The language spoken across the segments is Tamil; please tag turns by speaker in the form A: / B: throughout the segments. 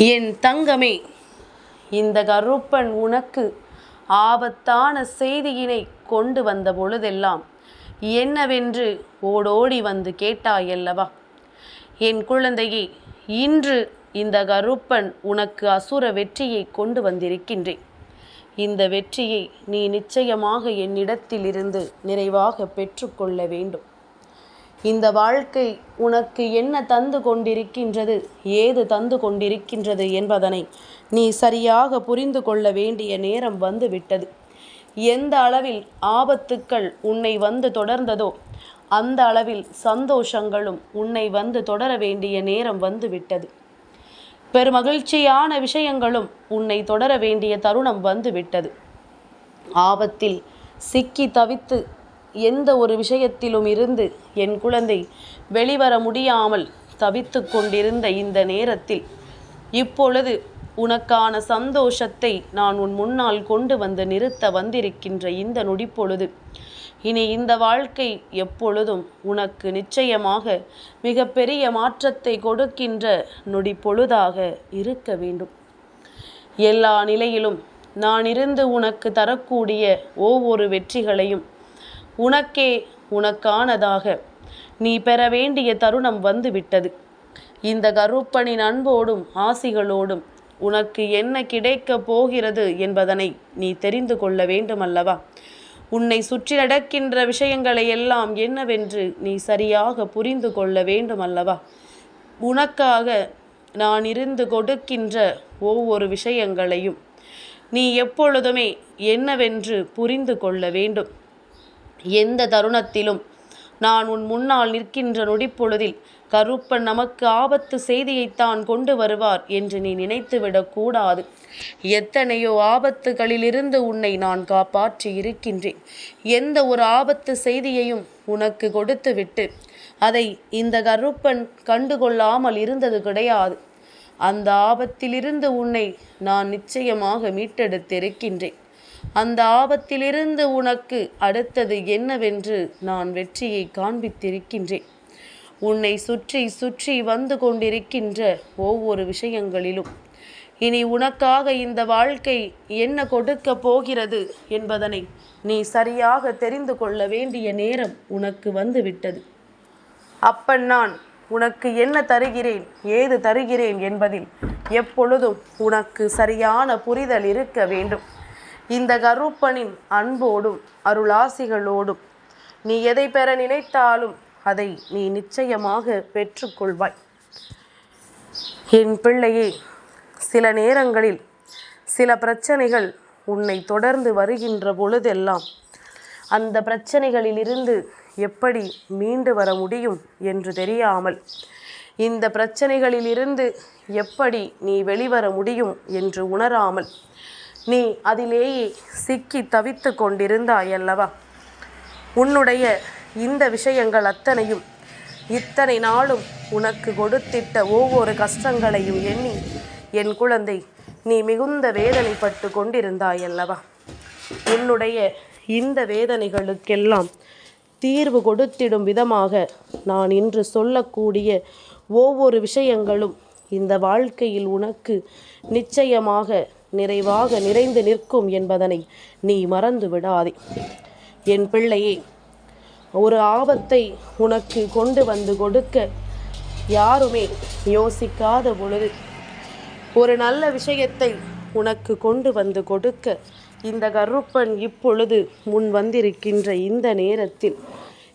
A: என் தங்கமே இந்த கருப்பன் உனக்கு ஆபத்தான செய்தியினை கொண்டு வந்த பொழுதெல்லாம் என்னவென்று ஓடோடி வந்து கேட்டாயல்லவா? என் குழந்தையே இன்று இந்த கருப்பன் உனக்கு அசுர வெற்றியை கொண்டு வந்திருக்கின்றேன். இந்த வெற்றியை நீ நிச்சயமாக என்னிடத்திலிருந்து நிறைவாக பெற்றுக்கொள்ள வேண்டும். இந்த வாழ்க்கை உனக்கு என்ன தந்து கொண்டிருக்கின்றது? ஏது தந்து கொண்டிருக்கின்றது என்பதனை நீ சரியாக புரிந்து கொள்ள வேண்டிய நேரம் வந்து விட்டது எந்த அளவில் ஆபத்துக்கள் உன்னை வந்து தொடர்ந்ததோ அந்த அளவில் சந்தோஷங்களும் உன்னை வந்து தொடர வேண்டிய நேரம் வந்து விட்டது பெருமகிழ்ச்சியான விஷயங்களும் உன்னை தொடர வேண்டிய தருணம் வந்து விட்டது ஆபத்தில் சிக்கி தவித்து எந்த ஒரு விஷயத்திலும் இருந்து என் குழந்தை வெளிவர முடியாமல் தவித்து கொண்டிருந்த இந்த நேரத்தில் இப்பொழுது உனக்கான சந்தோஷத்தை நான் உன் முன்னால் கொண்டு வந்து நிறுத்த வந்திருக்கின்ற இந்த நொடிப்பொழுது இனி இந்த வாழ்க்கை எப்பொழுதும் உனக்கு நிச்சயமாக மிகப்பெரிய மாற்றத்தை கொடுக்கின்ற நொடி பொழுதாக இருக்க வேண்டும். எல்லா நிலையிலும் நான் இருந்து உனக்கு தரக்கூடிய ஒவ்வொரு வெற்றிகளையும் உனக்கே உனக்கானதாக. நீ பெற வேண்டிய தருணம் வந்துவிட்டது. இந்த கருப்பனின் அன்போடும் ஆசிகளோடும் உனக்கு என்ன கிடைக்கப் போகிறது என்பதனை நீ தெரிந்து கொள்ள வேண்டுமல்லவா? உன்னை சுற்றி நடக்கின்ற விஷயங்களை எல்லாம் என்னவென்று நீ சரியாக புரிந்து கொள்ள வேண்டுமல்லவா? உனக்காக நான் இருந்து கொடுக்கின்ற ஒவ்வொரு விஷயங்களையும் நீ எப்பொழுதுமே என்னவென்று புரிந்து கொள்ள வேண்டும். எந்த தருணத்திலும் நான் உன் முன்னால் நிற்கின்ற நொடிப்பொழுதில் கருப்பன் நமக்கு ஆபத்து செய்தியைத்தான் கொண்டு வருவார் என்று நீ நினைத்துவிடக் கூடாது. எத்தனையோ ஆபத்துகளிலிருந்து உன்னை நான் காப்பாற்றி இருக்கின்றேன். எந்த ஒரு ஆபத்து செய்தியையும் உனக்கு கொடுத்துவிட்டு அதை இந்த கருப்பன் கண்டுகொள்ளாமல் இருந்தது கிடையாது. அந்த ஆபத்திலிருந்து உன்னை நான் நிச்சயமாக மீட்டெடுத்திருக்கின்றேன். அந்த ஆபத்திலிருந்து உனக்கு அடுத்தது என்னவென்று நான் வெற்றியை காண்பித்திருக்கின்றேன். உன்னை சுற்றி சுற்றி வந்து கொண்டிருக்கின்ற ஒவ்வொரு விஷயங்களிலும் இனி உனக்காக இந்த வாழ்க்கை என்ன கொடுக்க போகிறது என்பதனை நீ சரியாக தெரிந்து கொள்ள வேண்டிய நேரம் உனக்கு வந்துவிட்டது. அப்பன் நான் உனக்கு என்ன தருகிறேன் ஏது தருகிறேன் என்பதில் எப்பொழுதும் உனக்கு சரியான புரிதல் இருக்க வேண்டும். இந்த கருப்பனின் அன்போடும் அருளாசிகளோடும். நீ எதை பெற நினைத்தாலும் அதை நீ நிச்சயமாக பெற்றுக்கொள்வாய். என் பிள்ளையே சில நேரங்களில் சில பிரச்சனைகள் உன்னை தொடர்ந்து வருகின்ற பொழுதெல்லாம் அந்த பிரச்சனைகளிலிருந்து எப்படி மீண்டு வர முடியும் என்று தெரியாமல் இந்த பிரச்சனைகளிலிருந்து எப்படி நீ வெளிவர முடியும் என்று உணராமல் நீ அதிலேயே சிக்கி தவித்து கொண்டிருந்தாய் அல்லவா உன்னுடைய இந்த விஷயங்கள் அத்தனையும் இத்தனை நாளும் உனக்கு கொடுத்திட்ட ஒவ்வொரு கஷ்டங்களையும் எண்ணி என் குழந்தை நீ மிகுந்த வேதனைப்பட்டு கொண்டிருந்தாய் அல்லவா உன்னுடைய இந்த வேதனைகளுக்கெல்லாம் தீர்வு கொடுத்திடும் விதமாக நான் இன்று சொல்லக்கூடிய ஒவ்வொரு விஷயங்களும் இந்த வாழ்க்கையில் உனக்கு நிச்சயமாக நிறைவாக நிறைந்து நிற்கும் என்பதனை நீ மறந்து விடாதே என் பிள்ளையே ஒரு ஆபத்தை உனக்கு கொண்டு வந்து கொடுக்க யாருமே யோசிக்காத பொழுது ஒரு நல்ல விஷயத்தை உனக்கு கொண்டு வந்து கொடுக்க இந்த கருப்பன் இப்பொழுது முன் வந்திருக்கின்ற இந்த நேரத்தில்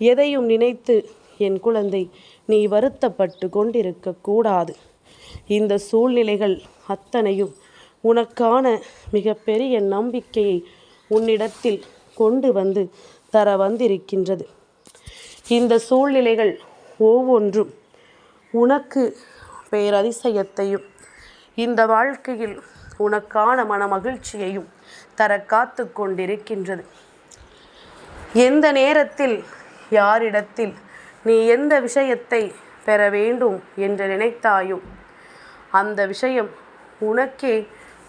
A: எதையும் நினைத்து என் குழந்தை நீ வருத்தப்பட்டு கொண்டிருக்க கூடாது. இந்த சூழ்நிலைகள் அத்தனையும் உனக்கான மிகப்பெரிய நம்பிக்கையை உன்னிடத்தில் கொண்டு வந்து தர வந்திருக்கின்றது. இந்த சூழ்நிலைகள் ஒவ்வொன்றும் உனக்கு பேரதிசயத்தையும் இந்த வாழ்க்கையில் உனக்கான மன மகிழ்ச்சியையும் தர காத்து கொண்டிருக்கின்றது. எந்த நேரத்தில் யாரிடத்தில் நீ எந்த விஷயத்தை பெற வேண்டும் என்று நினைத்தாயோ அந்த விஷயம் உனக்கே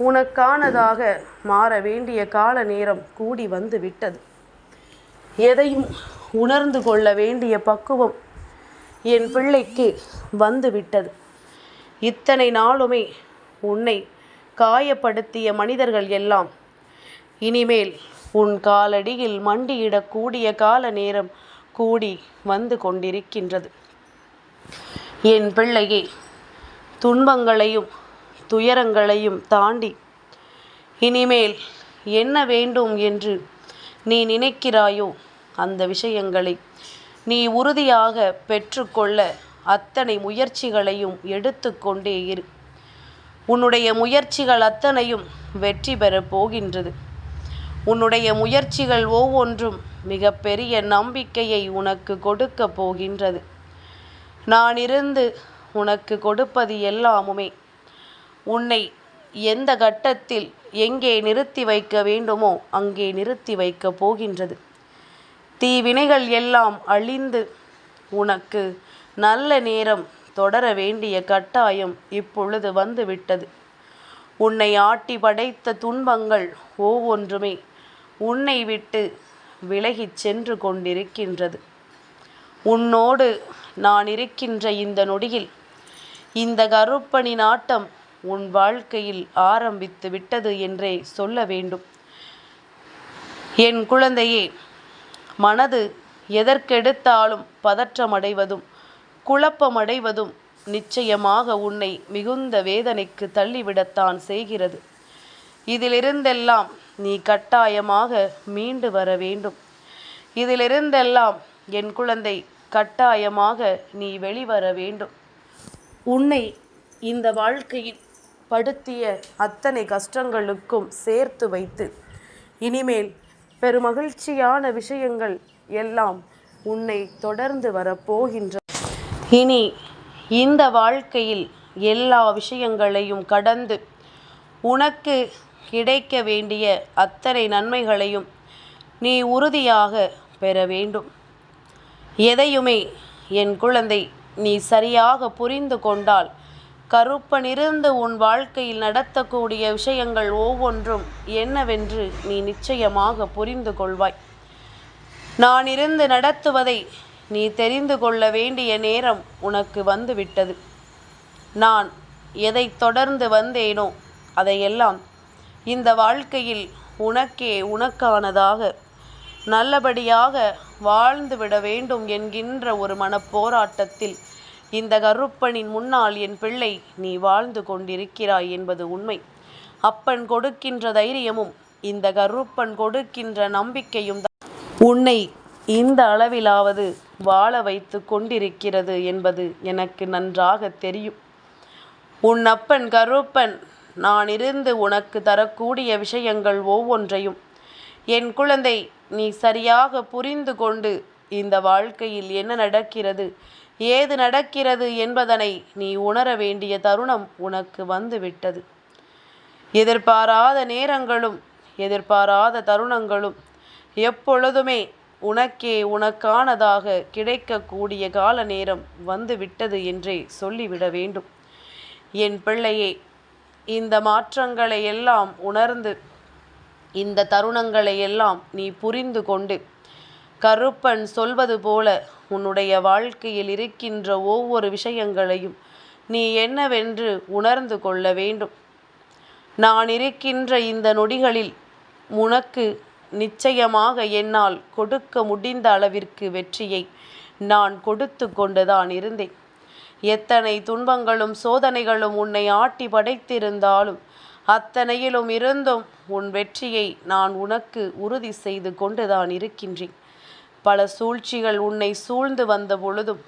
A: உனக்கானதாக மாற வேண்டிய கால நேரம் கூடி வந்து விட்டது. எதையும் உணர்ந்து கொள்ள வேண்டிய பக்குவம் என் பிள்ளைக்கு வந்து விட்டது. இத்தனை நாளுமே உன்னை காயப்படுத்திய மனிதர்கள் எல்லாம் இனிமேல் உன் காலடியில் மண்டியிடக்கூடிய கால நேரம் கூடி வந்து கொண்டிருக்கின்றது. என் பிள்ளையே துன்பங்களையும் துயரங்களையும் தாண்டி இனிமேல் என்ன வேண்டும் என்று நீ நினைக்கிறாயோ அந்த விஷயங்களை நீ உறுதியாக பெற்றுக்கொள்ள அத்தனை முயற்சிகளையும் எடுத்துக்கொண்டே இரு. உன்னுடைய முயற்சிகள் அத்தனையும் வெற்றி பெறப் போகின்றது. உன்னுடைய முயற்சிகள் ஒவ்வொன்றும் மிகப்பெரிய நம்பிக்கையை உனக்கு கொடுக்க போகின்றது. நான் இருந்து உனக்கு கொடுப்பது எல்லாமுமே. உன்னை எந்த கட்டத்தில் எங்கே நிறுத்தி வைக்க வேண்டுமோ அங்கே நிறுத்தி வைக்கப் போகின்றது. தீவினைகள் எல்லாம் அழிந்து உனக்கு நல்ல நேரம் தொடர வேண்டிய கட்டாயம் இப்பொழுது வந்துவிட்டது. உன்னை ஆட்டி படைத்த துன்பங்கள் ஒவ்வொன்றுமே உன்னை விட்டு விலகிச் சென்று கொண்டிருக்கின்றது. உன்னோடு நான் இருக்கின்ற இந்த நொடியில் இந்த கருப்பணி நாட்டம் உன் வாழ்க்கையில் ஆரம்பித்து விட்டது என்றே சொல்ல வேண்டும். என் குழந்தையே மனது எதற்கெடுத்தாலும் பதற்றமடைவதும் குழப்பமடைவதும் நிச்சயமாக உன்னை மிகுந்த வேதனைக்கு தள்ளிவிடத்தான் செய்கிறது. இதிலிருந்தெல்லாம் நீ கட்டாயமாக மீண்டு வர வேண்டும். இதிலிருந்தெல்லாம் என் குழந்தை கட்டாயமாக நீ வெளிவர வேண்டும். உன்னை இந்த வாழ்க்கையில் படுத்திய அத்தனை கஷ்டங்களுக்கும் சேர்த்து வைத்து இனிமேல் பெருமகிழ்ச்சியான விஷயங்கள் எல்லாம் உன்னை தொடர்ந்து வரப்போகின்ற. இனி இந்த வாழ்க்கையில் எல்லா விஷயங்களையும் கடந்து உனக்கு கிடைக்க வேண்டிய அத்தனை நன்மைகளையும் நீ உறுதியாக பெற வேண்டும். எதையுமே என் குழந்தை நீ சரியாக புரிந்து கொண்டால் கருப்பனிருந்து உன் வாழ்க்கையில் நடத்தக்கூடிய விஷயங்கள் ஒவ்வொன்றும் என்னவென்று நீ நிச்சயமாக புரிந்து கொள்வாய். நான் இருந்து நடத்துவதை நீ தெரிந்து கொள்ள வேண்டிய நேரம் உனக்கு வந்துவிட்டது. நான் எதை தொடர்ந்து வந்தேனோ அதையெல்லாம் இந்த வாழ்க்கையில் உனக்கே உனக்கானதாக நல்லபடியாக வாழ்ந்துவிட வேண்டும் என்கின்ற ஒரு மனப்போராட்டத்தில் இந்த கருப்பனின் முன்னால் என் பிள்ளை நீ வாழ்ந்து கொண்டிருக்கிறாய் என்பது உண்மை. அப்பன் கொடுக்கின்ற தைரியமும் இந்த கருப்பன் கொடுக்கின்ற நம்பிக்கையும் உன்னை இந்த அளவிலாவது வாழ வைத்து கொண்டிருக்கிறது என்பது எனக்கு நன்றாக தெரியும். உன் அப்பன் கருப்பன் நான் இருந்து உனக்கு தரக்கூடிய விஷயங்கள் ஒவ்வொன்றையும் என் குழந்தை நீ சரியாக புரிந்து கொண்டு இந்த வாழ்க்கையில் என்ன நடக்கிறது ஏது நடக்கிறது என்பதனை நீ உணர வேண்டிய தருணம் உனக்கு வந்துவிட்டது. எதிர்பாராத நேரங்களும் எதிர்பாராத தருணங்களும் எப்பொழுதுமே உனக்கே உனக்கானதாக கிடைக்கக்கூடிய கால நேரம் வந்துவிட்டது என்றே சொல்லிவிட வேண்டும். என் பிள்ளையே இந்த மாற்றங்களை எல்லாம் உணர்ந்து இந்த தருணங்களை எல்லாம் நீ புரிந்து கொண்டு கருப்பன் சொல்வது போல உன்னுடைய வாழ்க்கையில் இருக்கின்ற ஒவ்வொரு விஷயங்களையும் நீ என்னவென்று உணர்ந்து கொள்ள வேண்டும். நான் இருக்கின்ற இந்த நொடிகளில் உனக்கு நிச்சயமாக என்னால் கொடுக்க முடிந்த அளவிற்கு வெற்றியை நான் கொடுத்து கொண்டுதான் இருந்தேன். எத்தனை துன்பங்களும் சோதனைகளும் உன்னை ஆட்டி படைத்திருந்தாலும் அத்தனையிலும் இருந்தும் உன் வெற்றியை நான் உனக்கு உறுதி செய்து கொண்டுதான் இருக்கின்றேன். பல சூழ்ச்சிகள் உன்னை சூழ்ந்து வந்த பொழுதும்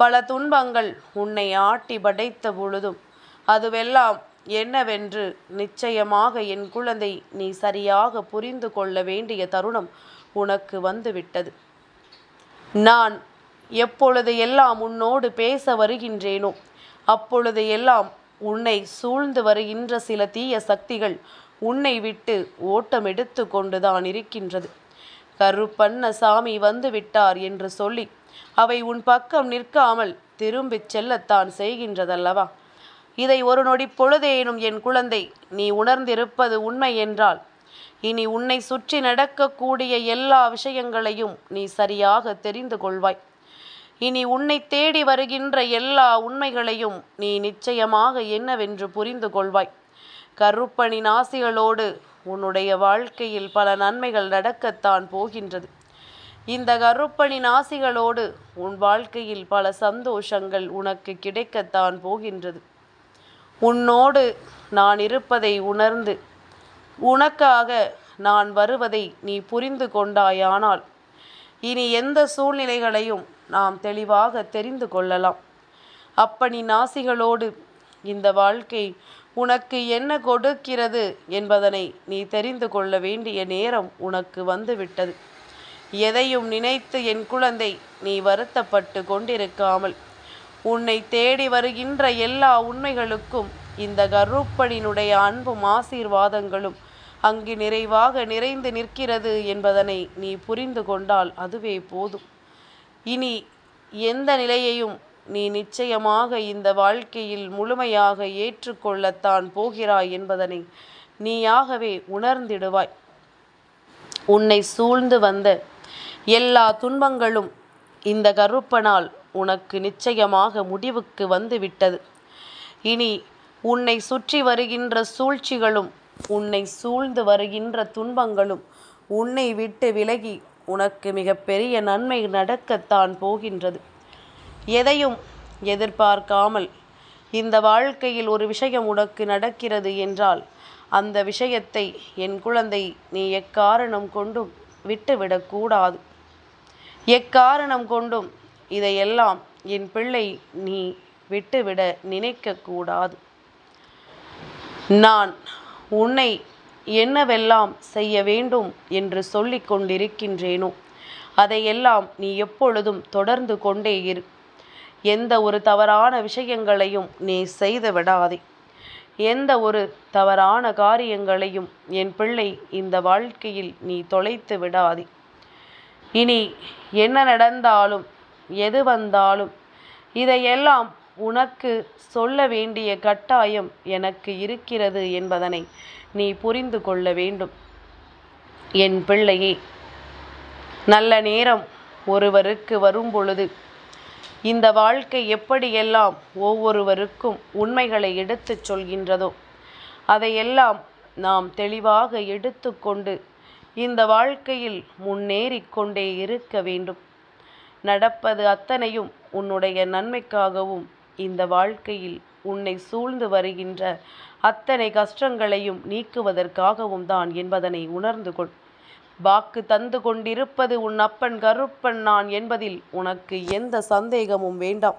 A: பல துன்பங்கள் உன்னை ஆட்டி படைத்த பொழுதும் அதுவெல்லாம் என்னவென்று நிச்சயமாக என் குழந்தை நீ சரியாக புரிந்து கொள்ள வேண்டிய தருணம் உனக்கு வந்துவிட்டது. நான் எப்பொழுது எல்லாம் உன்னோடு பேச வருகின்றேனோ அப்பொழுது எல்லாம் உன்னை சூழ்ந்து வருகின்ற சில தீய சக்திகள் உன்னை விட்டு ஓட்டம் எடுத்து கொண்டுதான் இருக்கின்றது. கருப்பண்ண சாமி வந்து விட்டார் என்று சொல்லி அவை உன் பக்கம் நிற்காமல் திரும்பிச் செல்லத்தான் செய்கின்றதல்லவா? இதை ஒரு நொடி பொழுதேனும் என் குழந்தை நீ உணர்ந்திருப்பது உண்மை என்றால் இனி உன்னை சுற்றி நடக்கக்கூடிய எல்லா விஷயங்களையும் நீ சரியாக தெரிந்து கொள்வாய். இனி உன்னை தேடி வருகின்ற எல்லா உண்மைகளையும் நீ நிச்சயமாக என்னவென்று புரிந்து கொள்வாய். கருப்பணி நாசிகளோடு உன்னுடைய வாழ்க்கையில் பல நன்மைகள் நடக்கத்தான் போகின்றது. இந்த கருப்பணி நாசிகளோடு உன் வாழ்க்கையில் பல சந்தோஷங்கள் உனக்கு கிடைக்கத்தான் போகின்றது. உன்னோடு நான் இருப்பதை உணர்ந்து உனக்காக நான் வருவதை நீ புரிந்து கொண்டாயானால் இனி எந்த சூழ்நிலைகளையும் நாம் தெளிவாக தெரிந்து கொள்ளலாம். அப்பனி நாசிகளோடு இந்த வாழ்க்கை உனக்கு என்ன கொடுக்கிறது என்பதனை நீ தெரிந்து கொள்ள வேண்டிய நேரம் உனக்கு வந்துவிட்டது. எதையும் நினைத்து என் குழந்தை நீ வருத்தப்பட்டு கொண்டிருக்காமல் உன்னை தேடி வருகின்ற எல்லா உண்மைகளுக்கும் இந்த கருப்பனினுடைய அன்பும் ஆசீர்வாதங்களும் அங்கு நிறைவாக நிறைந்து நிற்கிறது என்பதனை நீ புரிந்து கொண்டால் அதுவே போதும். இனி எந்த நிலையையும் நீ நிச்சயமாக இந்த வாழ்க்கையில் முழுமையாக ஏற்றுக்கொள்ளத்தான் போகிறாய் என்பதனை நீயாகவே உணர்ந்திடுவாய். உன்னை சூழ்ந்து வந்த எல்லா துன்பங்களும் இந்த கருப்பனால் உனக்கு நிச்சயமாக முடிவுக்கு வந்துவிட்டது. இனி உன்னை சுற்றி வருகின்ற சூழ்ச்சிகளும் உன்னை சூழ்ந்து வருகின்ற துன்பங்களும் உன்னை விட்டு விலகி உனக்கு மிகப்பெரிய நன்மை நடக்கத்தான் போகின்றது. எதையும் எதிர்பார்க்காமல் இந்த வாழ்க்கையில் ஒரு விஷயம் உனக்கு நடக்கிறது என்றால் அந்த விஷயத்தை என் குழந்தை நீ எக்காரணம் கொண்டும் விட்டுவிடக்கூடாது எக்காரணம் கொண்டும் இதையெல்லாம் என் பிள்ளை நீ விட்டுவிட நினைக்கக்கூடாது நான் உன்னை என்னவெல்லாம் செய்ய வேண்டும் என்று சொல்லிக் கொண்டிருக்கின்றேனோ அதையெல்லாம் நீ எப்பொழுதும் தொடர்ந்து கொண்டே இரு. எந்த ஒரு தவறான விஷயங்களையும் நீ செய்து விடாதே. எந்த ஒரு தவறான காரியங்களையும் என் பிள்ளை இந்த வாழ்க்கையில் நீ தொலைத்து விடாதே. இனி என்ன நடந்தாலும் எது வந்தாலும் இதையெல்லாம் உனக்கு சொல்ல வேண்டிய கட்டாயம் எனக்கு இருக்கிறது என்பதனை நீ புரிந்து கொள்ள வேண்டும். என் பிள்ளையே நல்ல நேரம் ஒருவருக்கு வரும் பொழுது இந்த வாழ்க்கை எப்படியெல்லாம் ஒவ்வொருவருக்கும் உண்மைகளை எடுத்துச் சொல்கின்றதோ அதையெல்லாம் நாம் தெளிவாக எடுத்துக்கொண்டு இந்த வாழ்க்கையில் முன்னேறிக்கொண்டே இருக்க வேண்டும். நடப்பது அத்தனையும் உன்னுடைய நன்மைக்காகவும் இந்த வாழ்க்கையில் உன்னை சூழ்ந்து வருகின்ற அத்தனை கஷ்டங்களையும் நீக்குவதற்காகவும் தான் என்பதனை உணர்ந்து கொள். வாக்கு தந்து கொண்டிருப்பது உன் அப்பன் கருப்பன் நான் என்பதில் உனக்கு எந்த சந்தேகமும் வேண்டாம்.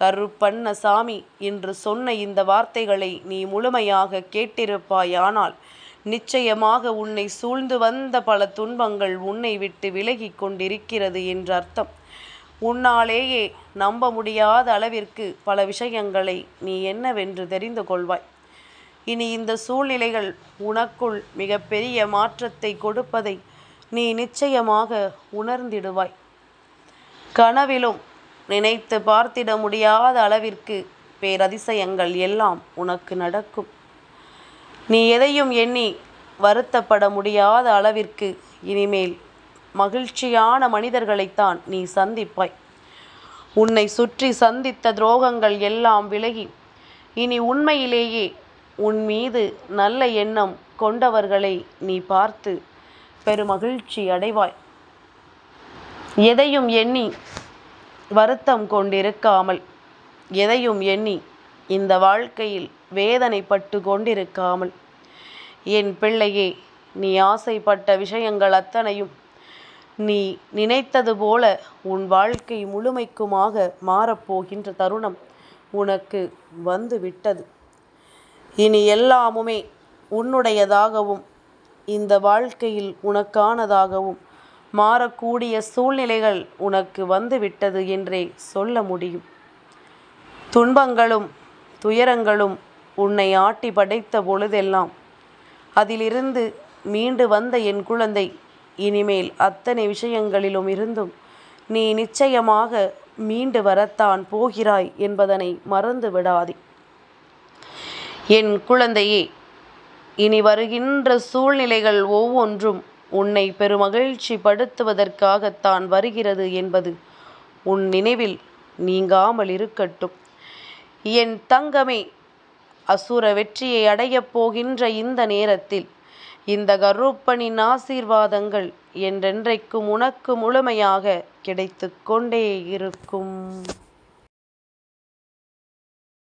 A: கருப்பண்ண சாமி என்று சொன்ன இந்த வார்த்தைகளை நீ முழுமையாக கேட்டிருப்பாயானால் நிச்சயமாக உன்னை சூழ்ந்து வந்த பல துன்பங்கள் உன்னை விட்டு விலகி கொண்டிருக்கிறது என்று அர்த்தம். உன்னாலேயே நம்ப முடியாத அளவிற்கு பல விஷயங்களை நீ என்னவென்று தெரிந்து கொள்வாய். இனி இந்த சூழ்நிலைகள் உனக்குள் மிகப்பெரிய மாற்றத்தை கொடுப்பதை நீ நிச்சயமாக உணர்ந்திடுவாய். கனவிலும் நினைத்து பார்த்திட முடியாத அளவிற்கு பேரதிசயங்கள் எல்லாம் உனக்கு நடக்கும். நீ எதையும் எண்ணி வருத்தப்பட முடியாத அளவிற்கு இனிமேல் மகிழ்ச்சியான மனிதர்களைத்தான் நீ சந்திப்பாய். உன்னை சுற்றி சந்தித்த துரோகங்கள் எல்லாம் விலகி இனி உண்மையிலேயே உன் மீது நல்ல எண்ணம் கொண்டவர்களை நீ பார்த்து பெருமகிழ்ச்சி அடைவாய். எதையும் எண்ணி வருத்தம் கொண்டிருக்காமல் எதையும் எண்ணி இந்த வாழ்க்கையில் வேதனைப்பட்டு கொண்டிருக்காமல் என் பிள்ளையே நீ ஆசைப்பட்ட விஷயங்கள் அத்தனையும் நீ நினைத்தது போல உன் வாழ்க்கை முழுமைக்குமாக மாறப்போகின்ற தருணம் உனக்கு வந்து விட்டது இனி எல்லாமுமே உன்னுடையதாகவும் இந்த வாழ்க்கையில் உனக்கானதாகவும் மாறக்கூடிய சூழ்நிலைகள் உனக்கு வந்துவிட்டது என்றே சொல்ல முடியும். துன்பங்களும் துயரங்களும் உன்னை ஆட்டி படைத்த பொழுதெல்லாம் அதிலிருந்து மீண்டு வந்த என் குழந்தை இனிமேல் அத்தனை விஷயங்களிலும் இருந்தும் நீ நிச்சயமாக மீண்டு வரத்தான் போகிறாய் என்பதனை மறந்து விடாதே என் குழந்தையே இனி வருகின்ற சூழ்நிலைகள் ஒவ்வொன்றும் உன்னை பெருமகிழ்ச்சி படுத்துவதற்காகத்தான் வருகிறது என்பது உன் நினைவில் நீங்காமல் இருக்கட்டும். என் தங்கமே அசுர வெற்றியை அடையப் போகின்ற இந்த நேரத்தில் இந்த கருப்பனின் ஆசீர்வாதங்கள் என்றென்றைக்கும் உனக்கு முழுமையாக கிடைத்து கொண்டே இருக்கும்.